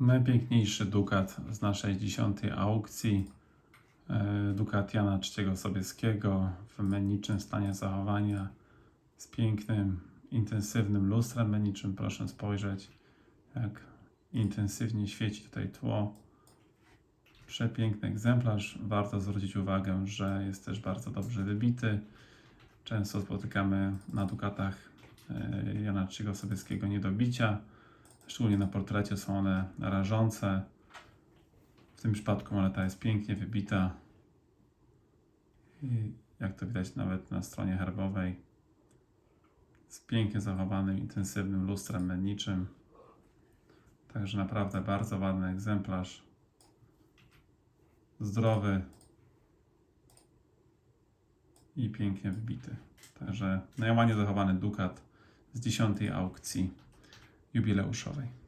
Najpiękniejszy Dukat z naszej dziesiątej aukcji. E, Dukat Jana III Sobieskiego w menicznym stanie zachowania z pięknym, intensywnym lustrem meniczym. Proszę spojrzeć, jak intensywnie świeci tutaj tło. Przepiękny egzemplarz. Warto zwrócić uwagę, że jest też bardzo dobrze wybity. Często spotykamy na Dukatach e, Jana III Sobieskiego niedobicia. Szczególnie na portrecie są one rażące. W tym przypadku moneta jest pięknie wybita. I jak to widać nawet na stronie herbowej, z pięknie zachowanym, intensywnym lustrem menniczym. Także naprawdę bardzo ładny egzemplarz. Zdrowy i pięknie wybity. Także najładniej zachowany dukat z dziesiątej aukcji jubileuszowej.